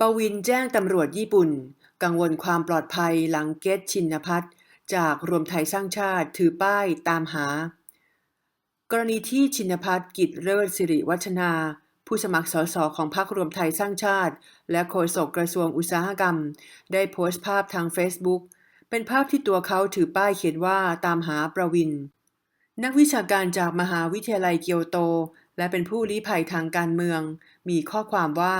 ปวินแจ้งตำรวจญี่ปุ่น กังวลความปลอดภัยหลังเกตชินพัฒน์จากรวมไทยสร้างชาติถือป้ายตามหา กรณีที่ชินพัฒน์กิจเลิศสิริวัฒนา ผู้สมัครสสของพรรครวมไทยสร้างชาติ และโฆษกกระทรวงอุตสาหกรรม ได้โพสต์ภาพทาง Facebook เป็นภาพที่ตัวเขาถือป้ายเขียนว่าตามหาประวิน นักวิชาการจากมหาวิทยาลัยเกียวโต และเป็นผู้ลี้ภัยทางการเมือง มีข้อความว่า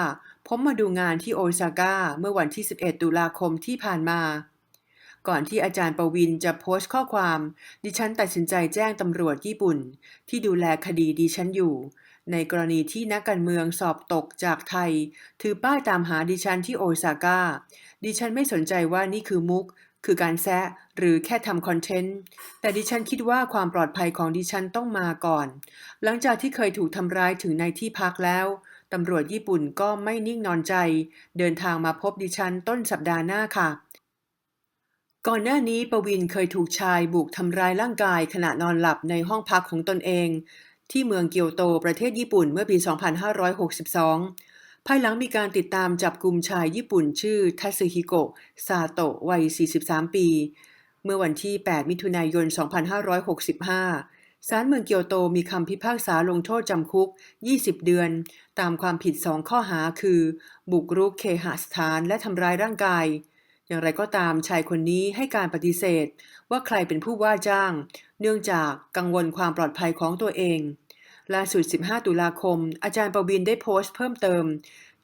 ผมมาดูงานที่โอซาก้าเมื่อวันที่ 11 ตุลาคมที่ผ่านมา ก่อนที่อาจารย์ประวินจะโพสต์ข้อความ ดิฉันตัดสินใจแจ้งตำรวจญี่ปุ่น ที่ดูแลคดีดิฉันอยู่ ในกรณีที่นักการเมืองสอบตกจากไทย ถือป้ายตามหาดิฉันที่โอซาก้า ดิฉันไม่สนใจว่านี่คือมุก คือการแซะหรือแค่ทำคอนเทนต์ แต่ดิฉันคิดว่าความปลอดภัยของดิฉันต้องมาก่อน หลังจากที่เคยถูกทำร้ายถึงในที่พักแล้วตำรวจญี่ปุ่นก็ไม่นิ่งนอนใจ เดินทางมาพบดิฉันต้นสัปดาห์หน้าค่ะ ก่อนหน้านี้ประวินเคยถูกชายบุกทำร้ายร่างกายขณะนอนหลับในห้องพักของตนเอง ที่เมืองเกียวโตประเทศญี่ปุ่นเมื่อปี 2562 ภายหลังมีการติดตามจับกลุ่มชายญี่ปุ่นชื่อทัสึฮิโกะซาโตะวัย 43 ปี เมื่อวันที่ 8 มิถุนายน 2565 ศาลเมืองเกียวโตมีคำพิพากษาลงโทษจำคุก 20 เดือน ตามความผิด 2 ข้อหาคือ บุกรุกเคหสถานและทำร้ายร่างกาย อย่างไรก็ตามชายคนนี้ให้การปฏิเสธ ว่าใครเป็นผู้ว่าจ้าง เนื่องจากกังวลความปลอดภัยของตัวเอง ล่าสุด 15 ตุลาคม อาจารย์ประวินได้โพสต์เพิ่มเติม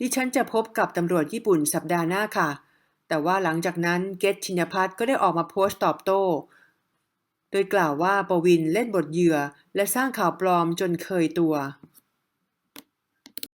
ดิฉันจะพบกับตำรวจญี่ปุ่นสัปดาห์หน้าค่ะ แต่ว่าหลังจากนั้นเกตชินพัฒน์ก็ได้ออกมาโพสต์ตอบโต้ โดยกล่าวว่าประวินเล่นบทเหยื่อ และสร้างข่าวปลอมจนเคยตัว